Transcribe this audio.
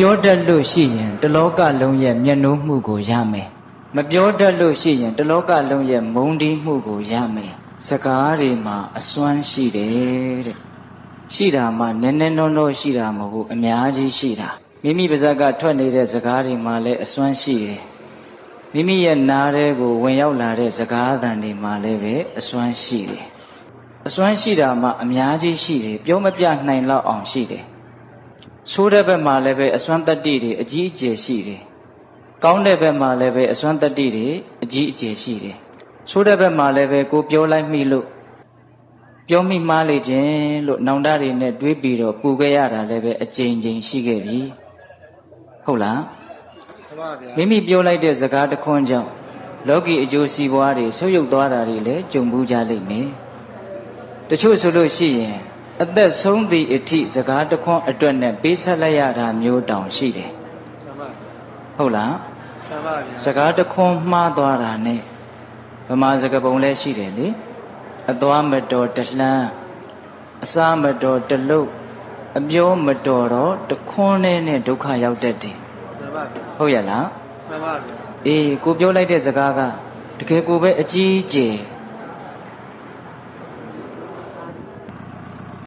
ပြောတတ်လို့ရှိရင်တလောကလုံးရဲ့မျက်နှိုးမှုကိုရမယ်မပြောတတ်လို့ရှိရင်တလောကလုံးရဲ့မုန်းတီးမှုကိုရမယ်စကားတွေမှာအစွမ်းရှိတယ်တဲ့ရှိတာမှနည်းနည်းနောနောရှိတာမဟုတ်ဘူးအများကြီးရှိတာမိမိပါဇက်ကထွက်နေတဲ့စကားတွေမှာလည်းအစွမ်းရှိတယ်မိမိရဲ့နားထဲကိုဝင်ရောက်လာတဲ့စကားအသံတွေမှာလည်းပဲအစွမ်းရှိတယ်အစွမ်းရှိတာမှအများကြီးရှိတယ်ပြောမပြနိုင်လောက်အောင်ရှိတယ် ဆိုးတဲ့ဘက်မှာလည်းပဲအစွမ်းတတ္တိတွေအကြီးအကျယ်ရှိတယ်။ကောင်းတဲ့ဘက်မှာလည်းပဲအစွမ်းတတ္တိတွေအကြီးအကျယ်ရှိတယ်။ဆိုးတဲ့ဘက်မှာလည်းပဲကိုပြောလိုက်မိလို့ပြောမိမှားလေခြင်းလို့နောင်တတွေနဲ့တွေးပြီးတော့ပူခဲ့ရတာလည်းပဲအကြိမ်ကြိမ်ရှိခဲ့ပြီ။ဟုတ်လားမှန်ပါဗျာ။မိမိပြောလိုက်တဲ့စကားတစ်ခွန်းကြောင့်လောကီအကျိုးစီးပွားတွေဆုပ်ယုပ်သွားတာတွေလည်းကြုံဘူးကြလိမ့်မယ်။တချို့ဆိုလို့ရှိရင် အသက်ဆုံးသည့်အထိစကားတစ်ခွန်းအတွက်နဲ့ပေးဆက်လိုက်ရတာမျိုးတောင်ရှိတယ်မှန်ပါဟုတ်လားမှန်ပါဗျာစကားတစ်ခွန်းမှားသွားတာနဲ့ဗမာစကားပုံလည်းရှိတယ်လေအသွားမတော်တလှမ်းအစားမတော်တလုတ်အပြောမတော်တော့တခွန်းနဲ့နဲ့ဒုက္ခရောက်တတ်တယ်မှန်ပါဗျာဟုတ်ရဲ့လားမှန်ပါဗျာအေးကိုပြောလိုက်တဲ့စကားကတကယ်ကိုပဲအကြီးအကျယ်